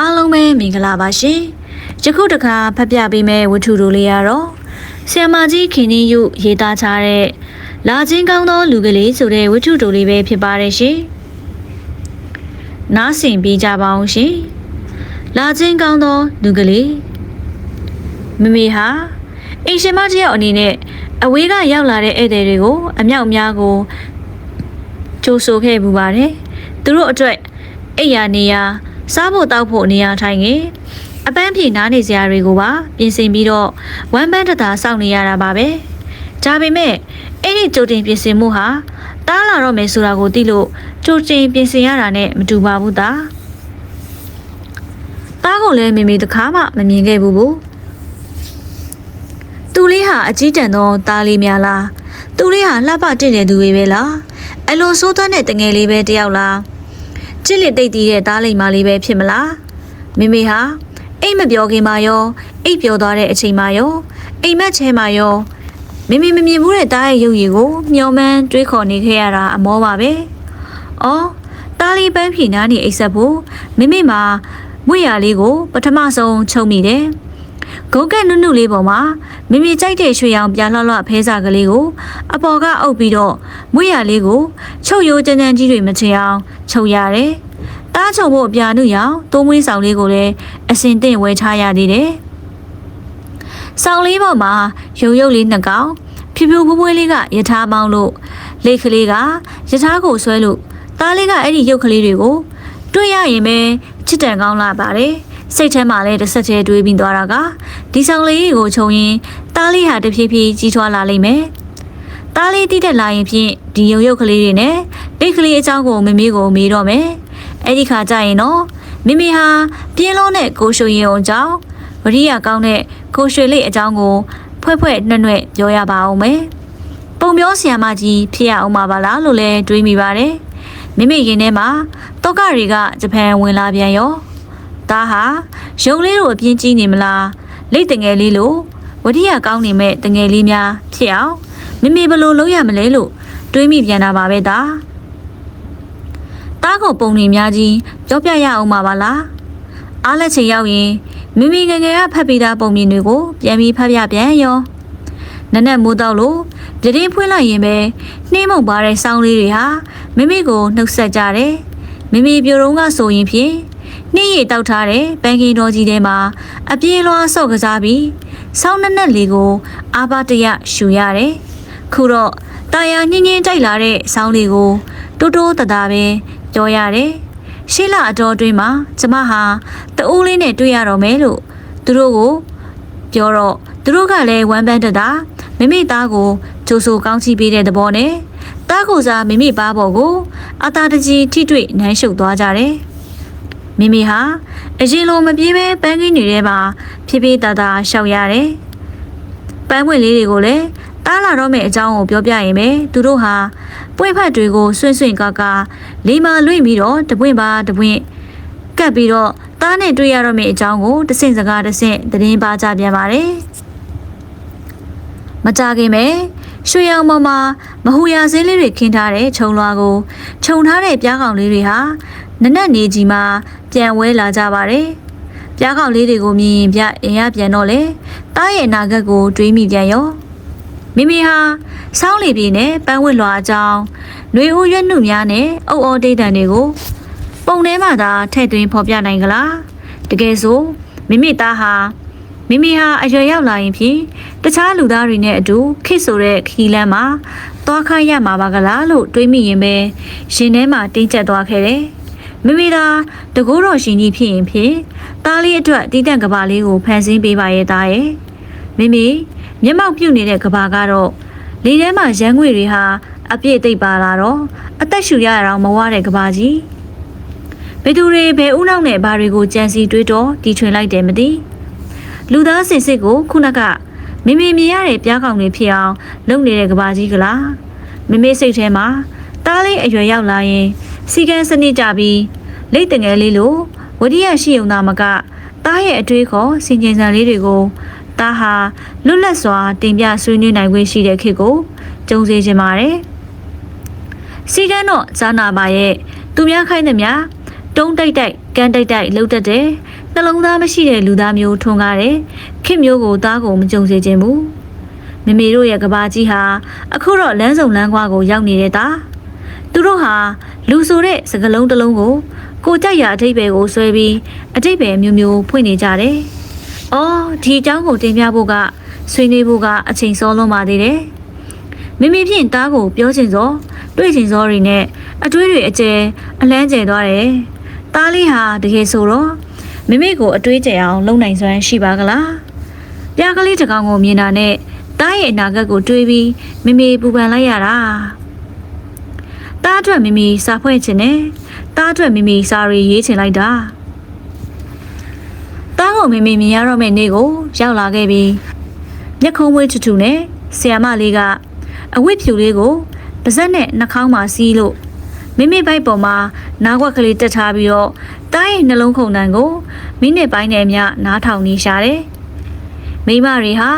အားလုံးပဲမင်္ဂလာပါရှင်ယခုတခါဖတ်ပြပေးမယ့်ဝတ္ထုတို့လေးရတော့ဆီယမကြီးခင်နီယုရေးသားထားတဲ့လာချင်းကောင်းသောလူကလေးဆိုတဲ့ဝတ္ထုတို့လေးပဲဖြစ်ပါတယ်ရှင်နားဆင်ပေးကြပါအောင်ရှင်လာချင်းကောင်းသောလူကလေးမမေဟာအိမ်ရှင်မတယောက်အနေနဲ့အဝေးကရောက်လာတဲ့ဧည့်သည်တွေကိုအမြောက်အများကိုကြိုဆိုခဲ့ပူပါတယ်သူတို့အတွက်အိယာနေရာ စားဖို့တောက်ဖို့နေရာထိုင်ငယ်အပန်းဖြေနားနေစရာတွေကိုပါပြင်ဆင်ပြီးတော့ဝမ်းပန်းတသာစောင့်နေရတာပါပဲဒါပေမဲ့အဲ့ဒီကြိုတင်ပြင်ဆင်မှုဟာတားလာတော့မယ်ဆိုတာကိုသိလို့ကြိုတင်ပြင်ဆင်ရတာနဲ့မတူပါဘူးသားတားကိုလည်းမိမိတခါမှမမြင်ခဲ့ဘူးဘူးသူလေးဟာအကြီးတန်းသောသားလေးများလားသူလေးဟာလှပတင့်တဲ့သူတွေပဲလားအလိုဆိုးသွမ်းတဲ့တငယ်လေးပဲတယောက်လား ချစ်လက်တိတ်တည်တဲ့သားလိမ်မလေးပဲဖြစ်မလားမိမိဟာအိတ်မပြောခင်မှာရောအိတ်ပြောသွားတဲ့အချိန်မှာရောအိမ်မက်ချဲမှာရောမိမိမမြင်ဘူးတဲ့သားရဲ့ရုပ်ရည်ကိုမျောမှန်းတွေးခေါ်နေခဲ့ရတာအမောပါပဲ။အော်တားလေးပန်းဖြေနားနေအိတ်ဆက်ဖို့မိမိမှာမွေရလေးကို ပထမဆုံးချုပ်မိတယ်။ဂုံကက်နုနုလေးပေါ်မှာမိမိကြိုက်တဲ့ရွှေရောင်ပြလှလှဖဲစာကလေးကို အပေါ်ကအုပ်ပြီးတော့မွေရလေးကိုချုပ်ရိုးကြမ်းကြမ်းကြီးတွေမချင်အောင် ချုပ်ရတယ်။တားချုပ်ဖို့အပြာနုရောင်တိုးမွေးဆောင်လေးကိုလည်းအစင်တင့်ဝဲချရသေးတယ်။ဆောင်လေးပေါ်မှာရုပ်ရုပ်လေးနှစ်ကောင်ဖြူဖြူပွေးပွေးလေးကယထာပေါင်းလို့လက်ကလေးကယထာကိုဆွဲလို့သားလေးကအဲ့ဒီရုပ်ကလေးတွေကိုတွေ့ရရင်ပဲချစ်တန်ကောင်းလာပါတယ်စိတ်ထဲမှာလည်းတစ်ဆက်တည်းတွေးပြီးသွားတာကဒီဆောင်လေးကိုခြုံရင်သားလေးဟာတဖြည်းဖြည်းကြီးထွားလာလိမ့်မယ် သားလေးတိတက်လာရင်ဖြင့်ဒီရုပ်ရုပ်ကလေးတွေနဲ့ပိတ်ကလေးအကြောင်းကိုမမေကိုမေးတော့မယ်အဲ့ဒီခါကျရင်တော့မိမိဟာပြင်းလုံးတဲ့ကိုရွှေရင်အောင်ကြောင့်ဝရိယကောင်းတဲ့ကိုရွှေလေးအကြောင်းကိုဖွဲ့ဖွဲ့နှွဲ့နှွဲ့ပြောရပါအောင်မယ်ပုံပြောဆီယာမကြီးဖြစ်ရအောင်ပါလားလို့လည်းတွေးမိပါတယ်မိမိရင်ထဲမှာတောကတွေကဂျပန်ဝင်လာပြန်ရောဒါဟာရုံလေးတို့အပြင်းကြီးနေမလားလိတ်တငယ်လေးလို့ဝရိယကောင်းနေမဲ့တငယ်လေးများဖြစ်အောင် မိမိဘယ်လိုလုပ်ရမလဲလို့တွေးမိပြန်တာပါပဲဒါတားကိုပုံနေများကြီးပြောပြရအောင်ပါပါလားအားလက်ချိန်ရောက်ရင်မိမိငယ်ငယ်ကဖတ်ပြီးသားပုံမြင်တွေကိုပြန်ပြီးဖတ်ပြပြန်ရောနက်နက်မိုးတော့လို့ပြတင်းဖွင့်လိုက်ရင်ပဲနှင်းမုတ်ပါတဲ့ဆောင်းလေးတွေဟာမိမိကိုနှုတ်ဆက်ကြတယ်မိမိပြိုတုံးကဆိုရင်ဖြင့်နှင်းရည်တောက်ထားတဲ့ပန်းကင်တော်ကြီးထဲမှာအပြေးလွှားဆော့ကစားပြီးဆောင်းနက်နက်လေးကိုအာဘတရရှူရတယ် ခုတော့တာယာညင်းညင်းကြိုက်လာတဲ့ဆောင်းလေးကိုတိုးတိုးတတာပဲပြောရတယ်ရှေ့လအတော်အတွင်းမှာကျမဟာတအိုးလေးနဲ့တွေ့ရတော့မယ်လို့သူတို့ကိုပြောတော့သူတို့ကလည်းဝမ်းပန်းတတာမိမိသားကိုကြိုးဆိုကောင်းချီးပေးတဲ့သဘောနဲ့တားကိုစားမိမိပါပေါ်ကိုအသာတကြီးထိတွေ့နမ်းရှုပ်သွားကြတယ်မိမိဟာအရင်လိုမပြေးပဲပန်းကင်းနေတဲ့မှာဖြည်းဖြည်းတသာရှောက်ရတယ်ပန်းပွင့်လေးတွေကိုလည်း တားလာတော့မယ့်အကြောင်းကိုပြောပြရင်ပဲသူတို့ဟာပွင့်ဖက်တွေကိုဆွင့်ဆွင့်ကားကားလေးမာလွင့်ပြီးတော့တပွင့်ပါတပွင့်ကပ်ပြီးတော့တားနဲ့တွေ့ရတော့မယ့်အကြောင်းကိုတဆင့်စကားတဆင့်သတင်းပါကြပြန်ပါတယ်မကြခင်ပဲရွှေရောင်ပေါ်မှာမဟူရာစင်းလေးတွေခင်းထားတဲ့ခြုံလွားကိုခြုံထားတဲ့ပြားကောင်လေးတွေဟာနနက်နေကြီးမှာပြန်ဝဲလာကြပါတယ်။ပြားကောင်လေးတွေကိုမြင်ရင်ပြအင်ရပြန်တော့လေတားရဲ့နာဂတ်ကိုတွေးမိပြန်ရော မိမိဟာစောင်းလီပြေနဲ့ပန်းဝစ်လွာအကြောင်းနှွေဦးရွက်နှုများနဲ့အုပ်အော်ဒိတ်တန်တွေကိုပုံထဲမှာသာထည့်သွင်းဖော်ပြနိုင်ကြလားတကယ်ဆိုမိမိသားဟာမိမိဟာအရွယ်ရောက်လာရင်ဖြင့်တခြားလူသားတွေနဲ့အတူခိဆိုတဲ့ခီလန်းမှာသွားခိုင်းရမှာပါကလားလို့တွေးမိရင်ပဲရှင်ထဲမှာတင်းကျပ်သွားခဲ့တယ်မိမိသာတကူတော်ရှင်ကြီးဖြစ်ရင်ဖြင့်သားလေးအတွက်တီးတန့်ကဘာလေးကိုဖန်ဆင်းပေးပါရဲ့သားရဲ့မိမိ မျက်မှောက်ပြုတ်နေတဲ့ကဘာကတော့လေထဲမှာရမ်းငွေတွေဟာအပြည့်သိပ်ပါလာတော့အသက်ရှူရအောင်မဝတဲ့ကဘာကြီးဘယ်သူတွေဘယ်ဦးနောက်နဲ့ဘာတွေကိုကြံစီတွေးတော့တီထွင်လိုက်တယ်မသိလူသားစင်စစ်ကိုခုနကမိမိမြင်ရတဲ့ပြားကောင်တွေဖြစ်အောင်လုပ်နေတဲ့ကဘာကြီးကလားမိမိစိတ်ထဲမှာတားလေးအရွယ်ရောက်လာရင်စီကန်းစနစ်ကြပြီးလိတ်တငယ်လေးလိုဝရိယရှိုံသာမကတားရဲ့အတွေးခေါ်စင်ကြင်စံလေးတွေကို တားဟာလွတ်လပ်စွာတင်ပြဆွေးနွေးနိုင်ခွင့်ရှိတဲ့ခေတ်ကိုကြုံစေချင်ပါတယ်စီကန်းတော့ဇာနာပါရဲ့သူများခိုင်းသည်များတုံးတိုက်တိုက်ကန်တိုက်တိုက်လှုပ်တတ်တယ်နှလုံးသားမရှိတဲ့လူသားမျိုးထွန်းကားတယ်ခင်မျိုးကိုသားကိုမကြုံစေခြင်းဘူးမမေတို့ရဲ့ကဘာကြီးဟာအခုတော့လမ်းစုံလမ်းကွာကိုရောက်နေတဲ့သားသူတို့ဟာလူဆိုတဲ့စကလုံးတစ်လုံးကိုကိုကြိုက်ရာအထိပ္ပယ်ကိုဆွဲပြီးအထိပ္ပယ်မျိုးမျိုးဖွင့်နေကြတယ်။ အော်ဒီအကြောင်းကိုတင်ပြဖို့ကဆွေးနွေးဖို့ကအချိန်စောလွန်ပါသေးတယ်။မိမိဖြင့်တားကိုပြောချင်စောတွေ့ချင်စောတွေနဲ့အတွေးတွေအကျယ်အလန်းကျယ်သွားတယ်။တားလေးဟာတကယ်ဆိုတော့မိမိကိုအတွေးကျယ်အောင်လုပ်နိုင်စွမ်းရှိပါကလား။ပြားကလေးတစ်ကောင်ကိုမြင်တာနဲ့တားရဲ့အနာဂတ်ကိုတွေးပြီးမိမိပူပန်လိုက်ရတာ။တားအတွက်မိမိစာဖွဲ့ခြင်းနဲ့တားအတွက်မိမိစာရီရေးချင်လိုက်တာတား ကိုမိမိမြင်ရတော့မယ့်နေ့ကိုရောက်လာခဲ့ပြီးမျက်ခုံးမွေးထူထူနဲ့ဆီယာမလေးကအဝတ်ဖြူလေးကိုပါဇက်နဲ့နှာခေါင်းမှာစီးလို့မိမိဘိုက်ပေါ်မှာနားကွက်ကလေးတက်ထားပြီးတော့တားရဲ့နှလုံးခုန်တန်းကိုမိနစ်ပိုင်းနဲ့မြနားထောင်နေရှာတယ်မိမတွေဟာ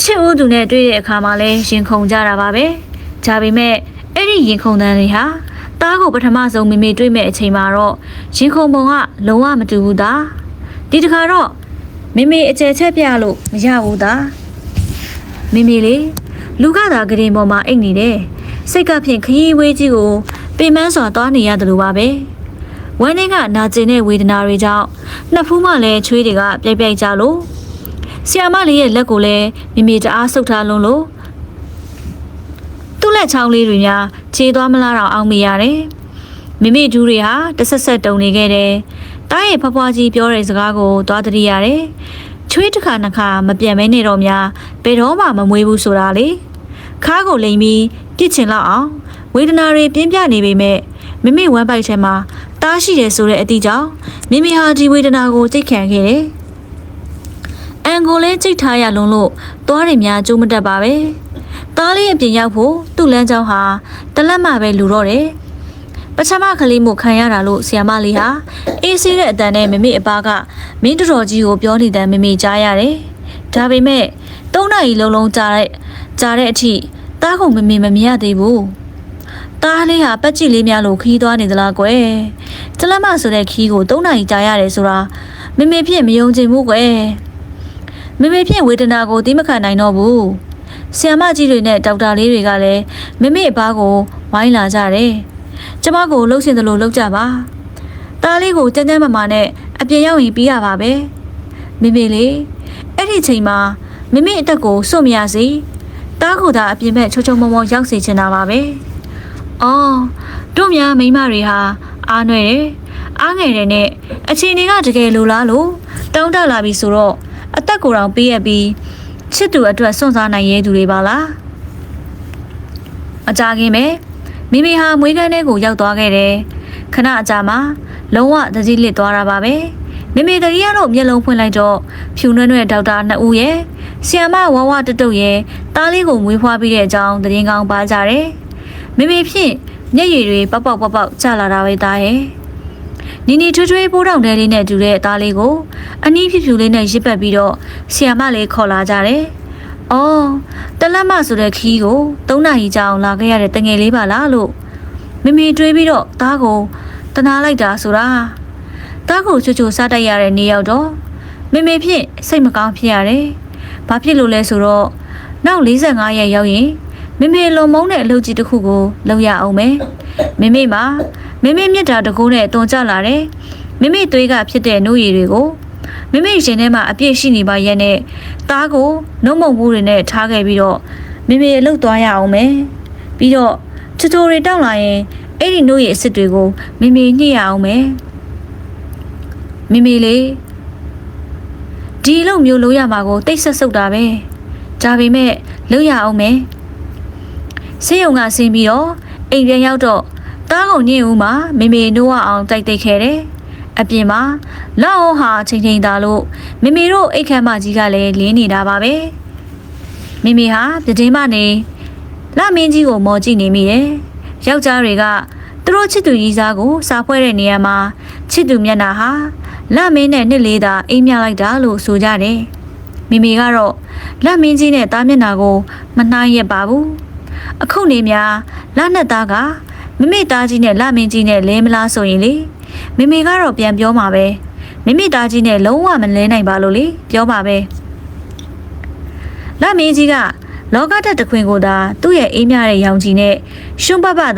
ချစ်ဦးသူနဲ့တွေ့တဲ့အခါမှာလဲရင်ခုန်ကြတာပါပဲဒါပေမဲ့အဲ့ဒီရင်ခုန်တန်းတွေဟာတားကိုပထမဆုံးမိမိတွေ့မဲ့အချိန်မှာတော့ရင်ခုန်ပုံကလုံးဝမတူဘူးသား ဒီတခါတော့မိမိအကျယ်ချက်ပြလို့မရဘူးသားမိမိလေလူကသာဂရင်ပေါ်မှာအိတ်နေတယ်စိတ်ကဖြင့်ခရီးဝေးကြီးကိုပင်မစွာသွားနေရတယ်လို့ပါပဲဝမ်းထဲကနာကျင်တဲ့ဝေဒနာတွေကြောင့်နှစ်ဖူးမှလည်းချွေးတွေကပြိုက်ပြိုက်ကြလို့ဆီယာမလေးရဲ့လက်ကိုလည်းမိမိတအားဆုပ်ထားလုံးလို့သူ့လက်ချောင်းလေးတွေများခြေသွားမလားတော့အောင်မိရတယ်။မိမိဒူးတွေဟာတဆက်ဆက်တုံနေခဲ့တယ်။ တားရဲ့ဖွားဖွားကြီးပြောတဲ့စကားကိုသွားတတိရတယ်။ချွေးတစ်ခါနှစ်ခါမပြတ်မဲနေတော့များဘယ်တော့မှမမွေးဘူးဆိုတာလေ။ခါးကိုလိမ်ပြီးပြစ်ချင်လောက်အောင်ဝေဒနာတွေပြင်းပြနေပေမဲ့မိမိဝမ်းပိုက်ထဲမှာတားရှိတယ်ဆိုတဲ့အသည့်ကြောင့်မိမိဟာဒီဝေဒနာကိုစိတ်ခံခဲ့တယ်။အန်ကိုလည်းစိတ်ထားရလုံးလို့သွားရများကြိုးမတက်ပါပဲ။သားလေးအပြင်ရောက်ဖို့သူ့လမ်းကြောင်းဟာတလက်မှပဲလူတော့တယ်။ ပထမကလေးမို့ခံရတာလို့ဆီယမလေးဟာအေးဆေးတဲ့အတန်နဲ့မမေအပားကမင်းတော်ကြီးကိုပြောနေတဲ့မမေကြားရတယ်။ဒါပေမဲ့သုံးနာရီလုံးလုံးကြားတဲ့ကြားတဲ့အထိတားကုန်မမေမမြင်ရသေးဘူး။တားလေးဟာပတ်ကြည့်လေးများလို့ခီးသွားနေသလားကွယ်။တလက်မဆိုတဲ့ခီးကိုသုံးနာရီကြာရတယ်ဆိုတာမမေဖြစ်မယုံချင်ဘူးကွယ်။မမေဖြစ်ဝေဒနာကိုသိမခံနိုင်တော့ဘူး။ဆီယမကြီးတွေနဲ့ဒေါက်တာလေးတွေကလည်းမမေအပားကိုဝိုင်းလာကြတယ်။ ကျမကိုလှုပ်ရှင်သလိုလှုပ်ကြပါ။တားလေးကိုကြမ်းကြမ်းမာမာနဲ့အပြင်ရောက်ရင်ပြီးရပါပဲ။မမေလေးအဲ့ဒီချိန်မှာမမေအတက်ကိုစွတ်မရစေ။တားကိုသာအပြင်ဘက်ချုံချုံမောမောရောက်စေချင်တာပါပဲ။အော်တို့များမိန်းမတွေဟာအားနွယ်တယ်။အားငယ်တယ်နဲ့အချိန်တွေကတကယ်လိုလားလို့တောင်းတလာပြီဆိုတော့အသက်ကိုယ်တော်ပေးရပြီးချစ်သူအတွက်စွန့်စားနိုင်ရဲ့သူတွေပါလားအကြခင်ပဲ မိမိဟာမွေးကန်းထဲကိုရောက်သွားခဲ့တယ်ခဏအကြာမှာလုံးဝသတိလစ်သွားတာပါပဲမိမိတရီကတော့မျက်လုံးဖွင့်လိုက်တော့ဖြူနွဲ့နွဲ့ဒေါက်တာနှစ်ဦးရဲ့ဆီယမဝဝတတုတ်ရဲ့တားလေးကိုမွေးဖွားပြီးတဲ့အကြောင်းသတင်းကောင်းပါကြတယ်မိမိဖြင့်မျက်ရည်တွေပေါက်ပေါက်ပေါက်ပေါက်ကျလာတာပဲသားရဲ့နီနီထွေးထွေးပိုးတောင်တဲလေးနဲ့တူတဲ့အသားလေးကိုအနီးဖြူဖြူလေးနဲ့ရစ်ပတ်ပြီးတော့ဆီယမလေးခေါ်လာကြတယ်။ အော်တလက်မဆိုတဲ့ခီးကို၃နာရီကြာအောင်လာခဲ့ရတဲ့တငယ်လေးပါလားလို့မမေတွေးပြီးတော့သားကိုတနာလိုက်တာဆိုတာသားကိုချွတ်ချွတ်စားတိုက်ရတဲ့နေရောက်တော့မမေဖြင့်စိတ်မကောင်းဖြစ်ရတယ်။ဘာဖြစ်လို့လဲဆိုတော့နောက်45ရက်ရောက်ရင်မမေလုံမုန်းတဲ့အလုပ်ကြီးတစ်ခုကိုလုပ်ရအောင်မယ်။မမေမှာမမေမြတ်တာတကူနဲ့တုံကြလာတယ်။မမေသွေးကဖြစ်တဲ့နှုတ်ရည်တွေကို မမေရင်ထဲမှာအပြည့်ရှိနေပါရဲ့နဲ့သားကိုနှုတ်မုံမှုတွေနဲ့ထားခဲ့ပြီးတော့မမေလှုပ်သွားရအောင်မယ်။ပြီးတော့ချူချိုတွေတောက်လာရင်အဲ့ဒီနှုတ်ရည်အစ်စ်တွေကိုမမေညှိရအောင်မယ်။မမေလေးဒီလုံမျိုးလို့ရမှာကိုတိတ်ဆက်ဆုပ်တာပဲ။ဒါပေမဲ့လို့ရအောင်မယ်။ဆေးရုံကဆင်းပြီးတော့အိမ်ပြန်ရောက်တော့တားကုန်ညင်ဦးမှာမေမေနိုးဝအောင်တိုက်တိတ်ခဲ့တယ်။ အပြင်မှာလောက်အောင်ဟာချိန်ချိန်သာလို့မေမေတို့အိတ်ခမ်းမကြီးကလည်းလင်းနေတာပါပဲ။မေမေဟာပြတင်းမနေလမင်းကြီးကိုမော်ကြည့်နေမိတယ်။ယောက်ျားတွေကသူတို့ချစ်သူကြီးစားကိုစားဖွဲတဲ့နေရာမှာချစ်သူမျက်နှာဟာလမင်းနဲ့နှစ်လေးသာအိမ်မြလိုက်တာလို့ဆိုကြတယ်။မိမိကတော့လက်မင်းကြီးနဲ့တားမျက်နှာကိုမနှိုင်းရက်ပါဘူး။အခုနေများလနဲ့သားကမမေသားကြီးနဲ့လမင်းကြီးနဲ့လဲမလားဆိုရင်လေ မိမိကတော့ပြန်ပြောမှာပဲမိမိသားကြီးနဲ့လုံးဝမလဲနိုင်ပါလို့လေပြောပါပဲလက်မင်းကြီးကလောကတက်တခွင်ကိုသာသူ့ရဲ့အေးမြတဲ့ရောင်ကြီးနဲ့ရှွန်းပပသာ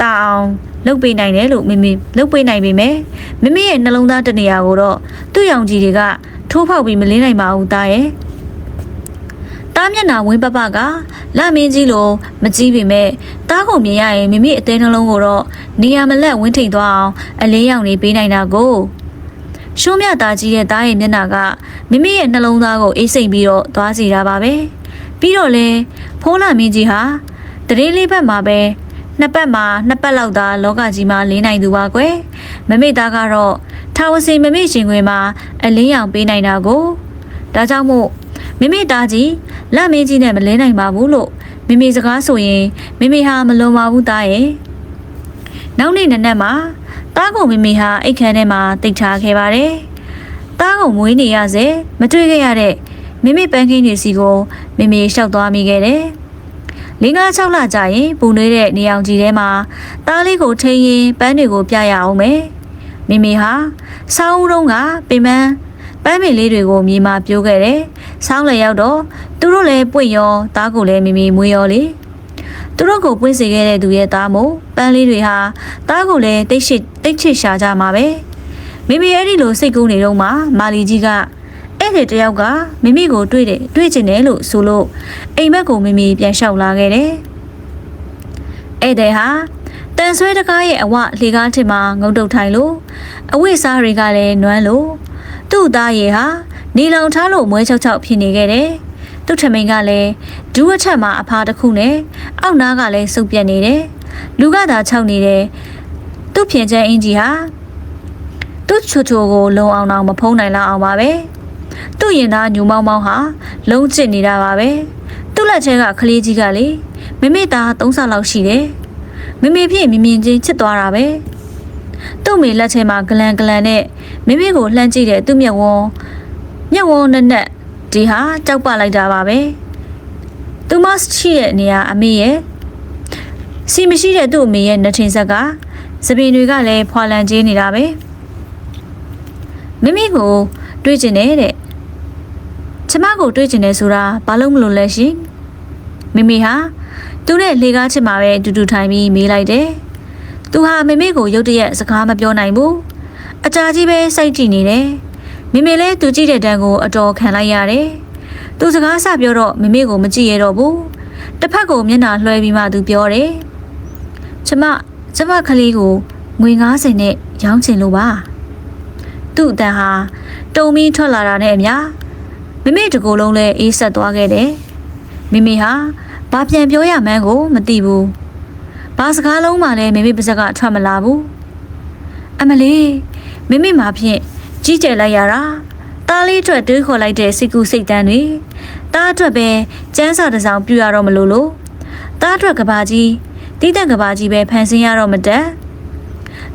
တာအောင်လုတ်ပေးနိုင်တယ်လို့မိမိလုတ်ပေးနိုင်ပေမဲ့မိမိရဲ့နှလုံးသားတနေရာကိုတော့သူ့ရောင်ကြီးတွေကထိုးဖောက်ပြီးမလင်းနိုင်ပါဘူးသားရဲ့ တားမျက်နှာဝင်းပပကလက်မင်းကြီးလိုမကြည့်ပေမဲ့တားကိုမြင်ရရင်မိမိအသေးနှလုံးကိုတော့နေရာမလက်ဝင်းထိန်သွားအောင်အလေးရောင်နေပေးနိုင်တာကိုရှုံးမြသားကြီးရဲ့သားရဲ့မျက်နှာကမိမိရဲ့နှလုံးသားကိုအေးစိမ်ပြီးတော့သွားစီတာပါပဲပြီးတော့လဲဖိုးလာမင်းကြီးဟာတရေလေးဘက်မှာပဲနှစ်ပတ်မှာနှစ်ပတ်လောက်သာလောကကြီးမှာလေးနိုင်သူပါကွယ်မမေသားကတော့ထာဝစီမမေရှင်ခွင်မှာအလင်းရောင်ပေးနိုင်တာကိုဒါကြောင့်မို့ မိမိသားကြီးလက်မင်းကြီးနဲ့မလဲနိုင်ပါဘူးလို့မိမိစကားဆိုရင်မိမိဟာမလွန်ပါဘူးသားရဲ့နောက်နေ့နနက်မှာတားကုန်မိမိဟာအိတ်ခမ်းထဲမှာတိတ်ထားခဲ့ပါတယ်တားကုန်မွေးနေရစေမတွေ့ခဲ့ရတဲ့မိမိပန်းခင်းနေစီကိုမိမိလျှောက်သွားမိခဲ့တယ်လင်းကား6လကြာရင်ပူနွေးတဲ့နေအောင်ကြီးထဲမှာတားလေးကိုထိန်းရင်ပန်းတွေကိုပြရအောင်မယ်မိမိဟာဆောင်းဦးတုံးကပင်ပန်း ပန်းမင်လေးတွေကိုမြေမှာပြိုးခဲ့တယ်။ဆောင်းလေရောက်တော့သူတို့လည်းပွင့်ရောသားကိုလည်းမိမိမွေးရောလေ။သူတို့ကိုပွင့်စေခဲ့တဲ့သူရဲ့သားမို့ပန်းလေးတွေဟာသားကိုလည်းတိတ်ရှိတိတ်ချစ်ရှာကြမှာပဲ။မိမိအဲ့ဒီလိုစိတ်ကူးနေတော့မှမာလီကြီးကအဲ့ဒီတယောက်ကမိမိကိုတွေ့တယ်တွေ့ချင်တယ်လို့ဆိုလို့အိမ်မက်ကိုမိမိပြန်လျှောက်လာခဲ့တယ်။အဲ့တဲ့ဟာတန်ဆွဲတကားရဲ့အဝလေကားထင်မှာငုံတုတ်ထိုင်လို့အဝိစားတွေကလည်းနွမ်းလို့ သူ့သားရဲ့ဟာနေလောင်ထားလို့မွဲချောက်ချောက်ဖြစ်နေခဲ့တယ်။သူ့ထမိန်ကလည်းဒူးအထက်မှာအဖားတစ်ခုနဲ့အောက်နားကလည်းစုပ်ပြက်နေတယ်။လူကသာခြောက်နေတယ်။သူ့ပြင်ချမ်းအင်ကြီးဟာသူ့ချိုချိုကိုလုံအောင်အောင်မဖုံးနိုင်လောက်အောင်ပါပဲ။သူ့ရင်သားညူမောင်းမောင်းဟာလုံးကျစ်နေတာပါပဲ။သူ့လက်ချက်ကကလေးကြီးကလေမိမိသား၃ဆလောက်ရှိတယ်။မိမိဖြစ်မြင်မြင်ချင်းချစ်သွားတာပဲ။ သူ့မိလက်ထဲမှာဂလန်ဂလန်နဲ့မိမိကိုလှမ်းကြည့်တဲ့သူ့မျက်ဝန်းမျက်ဝန်းနဲ့နဲ့ဒီဟာကြောက်ပလိုက်တာပါပဲသူမရှိရဲ့နေရာအမေရဲ့စီမရှိတဲ့သူ့အမေရဲ့နှထင်ဆက်ကစပင်တွေကလည်းဖွာလန်ကျေးနေတာပဲမိမိကိုတွေးကျင်နေတဲ့ကျမကိုတွေးကျင်နေဆိုတာဘာလို့မလို့လဲရှင်မိမိဟာသူနဲ့လေကားချစ်မှာပဲအတူတူထိုင်ပြီးမေးလိုက်တယ် သူဟာမိမိကိုရုတ်တရက်စကားမပြောနိုင်ဘူးအကြာကြီးပဲစိတ်ကြည့်နေတယ်မိမိလည်းသူကြည့်တဲ့တန်းကိုအတော်ခံလိုက်ရတယ်။သူစကားဆပြောတော့မိမိကိုမကြည့်ရတော့ဘူး။တစ်ဖက်ကိုမျက်နှာလွှဲပြီးမှသူပြောတယ်။ကျမကျမကလေးကိုငွေ90နဲ့ရောင်းချင်လို့ပါ။သူ့အတန်ဟာတုံပြီးထွက်လာတာနဲ့အမျှမိမိတကူလုံးလဲအေးဆက်သွားခဲ့တယ်။မိမိဟာဘာပြန်ပြောရမှန်းကိုမသိဘူး။ ဘာစကားလုံးမှလည်းမိမိပါဇက်ကထွက်မလာဘူး။အမလေးမိမိမှာဖြင့်ကြီးကျယ်လိုက်ရတာတားလေးအတွက်တွေးခေါ်လိုက်တဲ့စိတ်ကူးစိတ်တန်းတွေတားအတွက်ပဲကျန်းစာတစ်စောင်ပြရတော့မလို့လို့တားအတွက်ကဘာကြီးတိတက်ကဘာကြီးပဲဖန်ဆင်းရတော့မတက်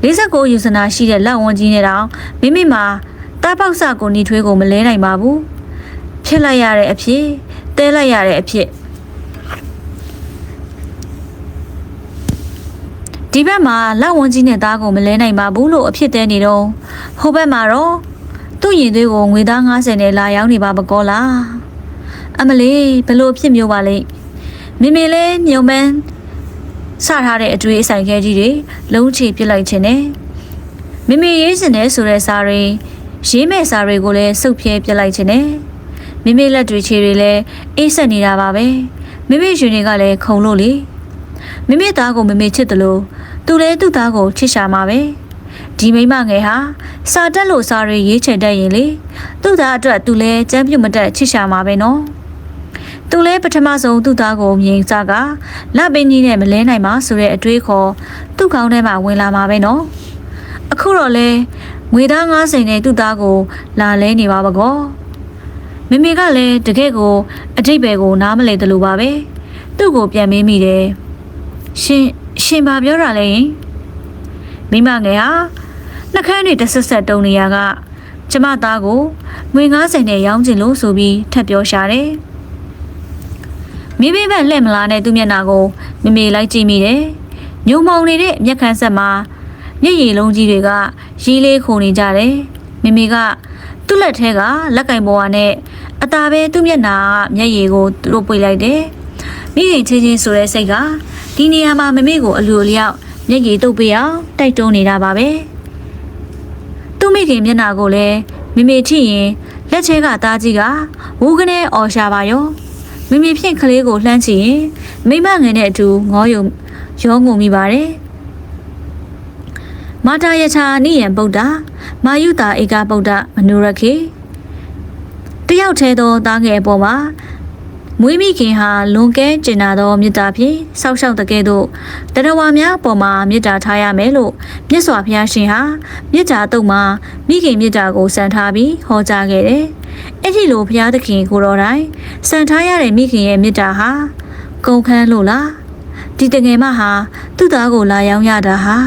49ယူဇနာရှိတဲ့လက်ဝန်ကြီးနဲ့တောင်မိမိမှာတားပေါက်စကိုညီထွေးကိုမလဲနိုင်ပါဘူးဖြစ်လိုက်ရတဲ့အဖြစ်တဲလိုက်ရတဲ့အဖြစ် ဒီဘက်မှာလက်ဝန်ကြီးနဲ့သားကိုမလဲနိုင်ပါဘူးလို့အဖြစ်တဲနေတော့ဟိုဘက်မှာတော့သူ့ရင်သွေးကိုငွေသား90နဲ့လာရောက်နေပါမကောလားအမလေးဘလို့ဖြစ်မျိုးပါလိမ့်မိမိလဲမြုံမန်းစထားတဲ့အတွေ့အဆိုင်ခဲကြီးတွေလုံးချပြစ်လိုက်ခြင်းနဲ့မိမိရေးစင်တဲ့ဆိုတဲ့စာတွေရေးမဲ့စာတွေကိုလည်းစုပ်ပြဲပြစ်လိုက်ခြင်းနဲ့မိမိလက်တွေခြေတွေလည်းအေးဆက်နေတာပါပဲမိမိရှင်တွေကလည်းခုံလို့လေ မိမိသားကိုမိမိချစ်တယ်လို့သူလည်းသူ့သားကိုချစ်ရှာမှာပဲဒီမိမငယ်ဟာစာတက်လို့စာတွေရေးချင်တတ်ရင်လေသူ့သားအတွက်သူလည်းကြမ်းပြုတ်မတက်ချစ်ရှာမှာပဲနော်သူလည်းပထမဆုံးသူ့သားကိုမြင်စားကလပင်းကြီးနဲ့မလဲနိုင်ပါဆိုတဲ့အတွေးခေါ်သူ့ကောင်းထဲမှာဝင်လာမှာပဲနော်အခုတော့လဲငွေသား90နဲ့သူ့သားကိုလာလဲနေပါဘကောမမေကလည်းတကယ့်ကိုအတိတ်ပဲကိုနားမလဲတယ်လို့ပါပဲသူ့ကိုပြန်မေးမိတယ် ရှင်ရှင်ဘာပြောတာလဲယင်မိမငယ်ဟာနှခမ်းတွေတဆက်ဆက်တုံနေရကကျမသားကိုငွေ90နဲ့ရောင်းချင်လို့ဆိုပြီးထပ်ပြောရှာတယ်မိမိဘက်လှဲ့မလားနဲ့သူ့မျက်နှာကိုမမေလိုက်ကြည့်မိတယ်ညုံမောင်နေတဲ့မျက်ခမ်းဆက်မှာမျက်ရည်လုံးကြီးတွေကရီးလေးခုန်နေကြတယ်မိမိကသူ့လက်ထဲကလက်ကင်ပေါ်ကနဲ့အตาပဲသူ့မျက်နာကမျက်ရည်ကိုသူတို့ပွေလိုက်တယ်မိခင်ချင်းချင်းဆိုတဲ့စိတ်က ဒီနေရာမှာမမေကိုအလူအလျောက်မျက်ရည်တုပ်ပေးအောင်တိုက်တွန်းနေတာပါပဲသူ့မိခင်မျက်နာကိုလည်းမိမိထိရင်လက်ချဲကသားကြီးကဝူးကနေအော်ရှာပါရောမိမိဖြင့်ကလေးကိုလှမ်းချရင်မိမငယ်နဲ့အတူငေါယုံရောငုံမိပါတယ်မာတာယချာနိယံဗုဒ္ဓမာယုတာဧကဗုဒ္ဓမနုရခေတယောက်ထဲသောသားငယ်အပေါ်မှာ မွေးမိခင်ဟာလွန်ကဲကျင်နာသောမေတ္တာဖြင့်ဆောက်ရှောက်တကဲ့သို့တရဝါများအပေါ်မှာမေတ္တာထားရမယ်လို့မြတ်စွာဘုရားရှင်ဟာမေတ္တာတုတ်မှာမိခင်မေတ္တာကိုစံထားပြီးဟောကြားခဲ့တယ်။အဲ့ဒီလိုဘုရားသခင်ကိုတော်တိုင်စံထားရတဲ့မိခင်ရဲ့မေတ္တာဟာကုန်ခန်းလို့လားဒီတငယ်မဟာသူ့သားကိုလာရောက်ရတာဟာ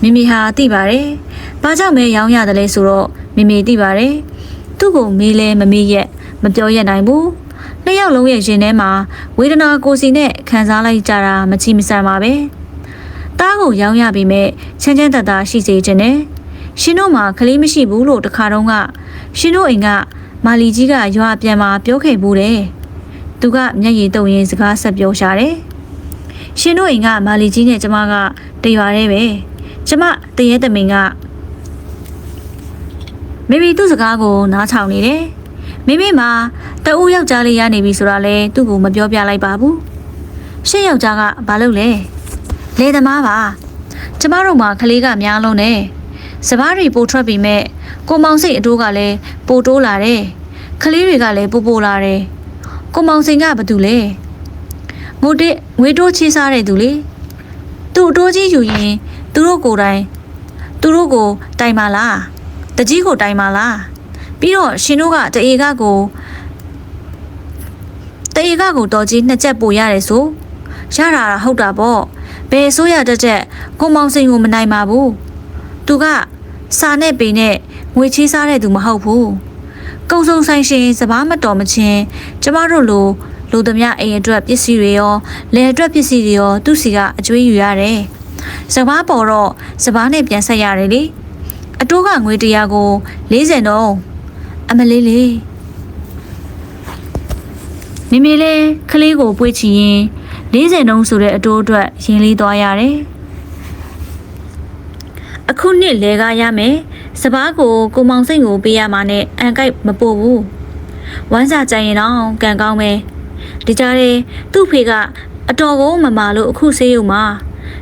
မိမိဟာသိပါတယ်။ဘာကြောင့်မဲရောင်းရတယ်လဲဆိုတော့မိမိသိပါတယ်။သူ့ကိုမေးလဲမမေးရက်မပြောရနိုင်ဘူး။ နှစ်ယောက်လုံးရဲ့ရင်ထဲမှာဝေဒနာကိုယ်စီနဲ့ခံစားလိုက်ကြတာမချီမဆန်ပါပဲ။တားကိုရောင်းရပြီးမဲ့ချမ်းချမ်းသာသာရှိစေခြင်းနဲ့ရှင်တို့မှာကလေးမရှိဘူးလို့တခါတုန်းကရှင်တို့အိမ်ကမာလီကြီးကရွာပြန်มาပြောခဲ့ဘူးတယ်။သူကမျက်ရည်တုံရင်စကားဆက်ပြောရှာတယ်။ရှင်တို့အိမ်ကမာလီကြီးနဲ့ကျမကတရွာတည်းပဲ။ကျမတရေတမင်ကမိမိသူ့စကားကိုနားထောင်နေတယ်။ မိမိမှာတအူးယောက်ျားလေးရနေပြီဆိုတာလဲသူ့ကိုမပြောပြလိုက်ပါဘူး။ရှစ်ယောက်ျားကဘာလုပ်လဲ။လေသမားပါ။ကျမတို့မှာကလေးကများလုံးနဲ့စပားတွေပိုထွက်ပြီးမဲ့ကိုမောင်စိတ်အတိုးကလည်းပိုတိုးလာတယ်။ကလေးတွေကလည်းပိုပိုလာတယ်။ကိုမောင်စိန်ကဘာတူလဲ။ငိုတဲ့ငွေတိုးချေးစားတဲ့သူလေ။သူ့အတိုးကြီးယူရင်သူတို့ကိုယ်တိုင်သူတို့ကိုတိုင်ပါလား။တကြီးကိုတိုင်ပါလား။ ပြီးတော့ရှင်တို့ကတအေကကိုတအေကကိုတော်ကြီးနှစ်ချက်ပို့ရတယ်ဆိုရတာဟုတ်တာပေါ့ဘယ်ဆိုရတဲ့ချက်ကိုမောင်စိန်ကိုမနိုင်ပါဘူးသူကစာနဲ့ပေနဲ့ငွေချေးစားတဲ့သူမဟုတ်ဘူးကုံစုံဆိုင်ရှင်စပားမတော်မချင်းကျမတို့လိုလူသမျှအိမ်အတွက်ပစ္စည်းတွေရောလယ်အတွက်ပစ္စည်းတွေရောသူ့စီကအကျွေးယူရတယ်စပားပေါ်တော့စပားနဲ့ပြန်ဆက်ရတယ်လေအတိုးကငွေတရားကို40တော့ အမလေးလေးမိမိလေးခလေးကိုပွေးချရင်40နှုန်းဆိုတဲ့အတိုးအတွက်ရင်လေးသွားရတယ်အခုနှစ်လဲကားရမယ်စပားကိုကိုမောင်စိတ်ကိုပေးရမှာနဲ့အန်ကိုက်မပို့ဘူးဝမ်းစာကြရင်တော့ကံကောင်းပဲဒီကြားထဲသူ့ဖေကအတော်ကိုမမာလို့အခုဆေးရုံမှာ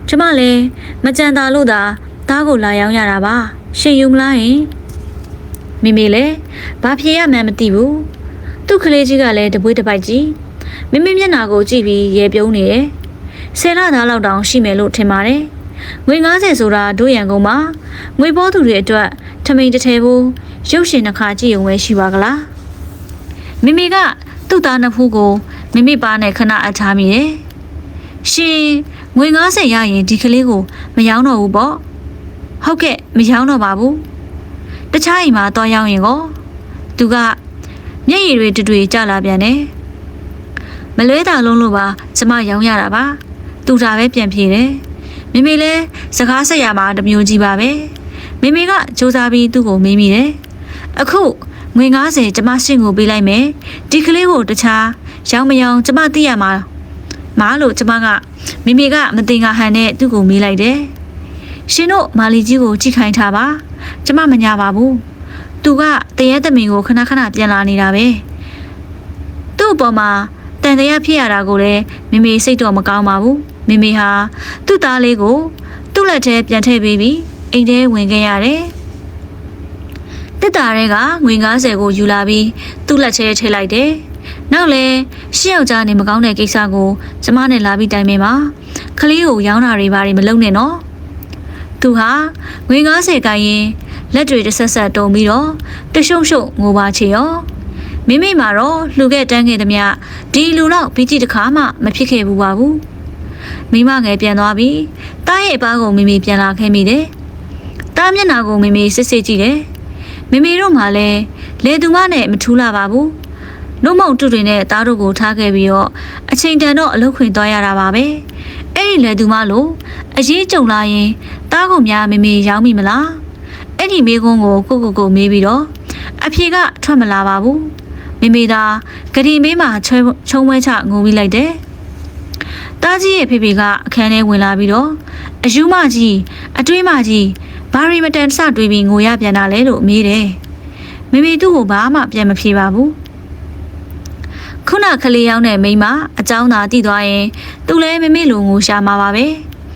ကျမလည်းမကြံတာလို့သာသားကိုလာရောက်ရတာပါရှင်ယူမလားဟင် မိမိလည်းဘာဖြေရမှန်းမသိဘူးသူ့ကလေးကြီးကလည်းတပွေးတစ်ပိုက်ကြီးမိမိမျက်နှာကိုကြည့်ပြီးရေပြုံးနေတယ်ဆယ်လသားလောက်တောင်ရှိမယ်လို့ထင်ပါတယ်ငွေ90ဆိုတာတို့ရန်ကုန်မှာငွေပေါ်သူတွေအတွက်ထမိန်တစ်ထဲဘူးရုပ်ရှင်နှခါကြည့်ုံပဲရှိပါကလားမိမိကသူ့သားနှစ်ဖူးကိုမိမိပါနဲ့ခဏအထားမိတယ်ရှင်ငွေ90ရရင်ဒီကလေးကိုမယောင်းတော့ဘူးပေါ့ဟုတ်ကဲ့မယောင်းတော့ပါဘူး တခြားအိမ်မှာတော့ရောက်ရင်ကိုသူကမျက်ရည်တွေတွေ့တွေ့ကြလာပြန်တယ်မလွဲတာလုံးလို့ပါကျမရောင်းရတာပါသူတာပဲပြန်ပြေတယ်မိမိလည်းစကားဆက်ရမှာတမျိုးကြီးပါပဲမိမိကစူးစမ်းပြီးသူ့ကိုမေးမိတယ်အခုငွေ90ကျမရှင့်ကိုပေးလိုက်မယ်ဒီကလေးကိုတခြားရောင်းမရောင်းကျမသိရမှာမားလို့ကျမကမိမိကမတင်ငါဟန်နဲ့သူ့ကိုမေးလိုက်တယ်ရှင်တို့မာလီကြီးကိုကြည့်ခိုင်းထားပါ ကျမမညာပါဘူးသူကတရေသမင်ကိုခဏခဏပြန်လာနေတာပဲသူ့အပေါ်မှာတန်တရားဖြစ်ရတာကိုလည်းမိမိစိတ်တော့မကောင်းပါဘူးမိမိဟာသူ့သားလေးကို သူ့လက်ထဲပြန်ထည့်ပေးပြီးအိမ်ထဲဝင်ခဲ့ရတယ်တစ်တာတွေကငွေ90ကိုယူလာပြီးသူ့လက်ထဲထည့်လိုက်တယ်နောက်လဲရှစ်ယောက်ကြားနေမကောင်းတဲ့ကိစ္စကိုကျမနဲ့လာပြီးတိုင်ပင်ပါခလေးကိုရောင်းတာတွေဘာတွေမလုပ်နဲ့နော် သူဟာငွေ90ကိုင်းရင်လက်တွေတစ်ဆက်ဆက်တုံပြီးတော့တရှုံရှုံငိုပါချေရောမိမိမှာတော့လှူခဲ့တန်းခဲ့သမျှဒီလူတော့ပြီးကြည့်တခါမှမဖြစ်ခဲ့ဘူးပါဘူးမိမငယ်ပြန်သွားပြီးတားရဲ့အပားကိုမိမိပြန်လာခဲ့မိတယ်တားမျက်နှာကိုမိမိစစ်စစ်ကြည့်တယ်မိမိတို့မှလည်းလေသူမနဲ့မထူးလာပါဘူးနှုတ်မုံတူတွေနဲ့တားတို့ကိုထားခဲ့ပြီးတော့အချိန်တန်တော့အလုတ်ခွင်သွားရတာပါပဲ အဲ့အဲ့ဒီလေသူမလို့အရေးကြုံလာရင်တားကုန်များမေမေရောင်းမိမလားအဲ့ဒီမေကုန်းကိုကိုကိုကိုမေးပြီးတော့အဖြေကထွက်မလာပါဘူးမေမေသာဂရီမေးမှာချွဲချုံဝဲချငိုပြီးလိုက်တယ်တားကြီးရဲ့ဖေဖေကအခန်းထဲဝင်လာပြီးတော့အယူမကြီးအတွေးမကြီးဘာရီမတန်စတွေးပြီးငိုရပြန်တာလဲလို့မေးတယ်မေမေသူ့ကိုဘာမှပြန်မဖြေပါဘူး ခုနကလေးရောက်တဲ့မိန်းမအကြောင်းသာတည်သွားရင်သူလည်းမမေ့လိုငိုရှာမှာပါပဲ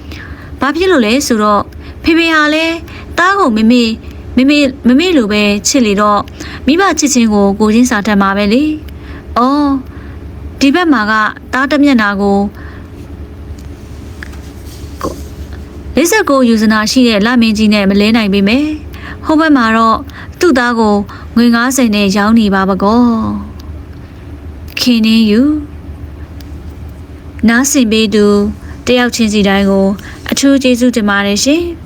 ။ဘာဖြစ်လို့လဲဆိုတော့ဖေဖေဟာလည်းတားကိုမမေ့မမေ့မမေ့လိုပဲချစ်လေတော့မိဘချစ်ချင်းကိုကိုချင်းစာတတ်မှာပဲလေ။အော်ဒီဘက်မှာကတားတစ်မျက်နာကိုလေးဆက်ကိုယူဇနာရှိတဲ့လမင်းကြီးနဲ့မလဲနိုင်ပေမဲ့ဟိုဘက်မှာတော့သူ့သားကိုငွေ90နဲ့ရောင်းနေပါပကော။ ခင်နေယူနားဆင်ပေးသူတယောက်ချင်းစီတိုင်းကို အထူးကျေးဇူးတင်ပါတယ်ရှင်။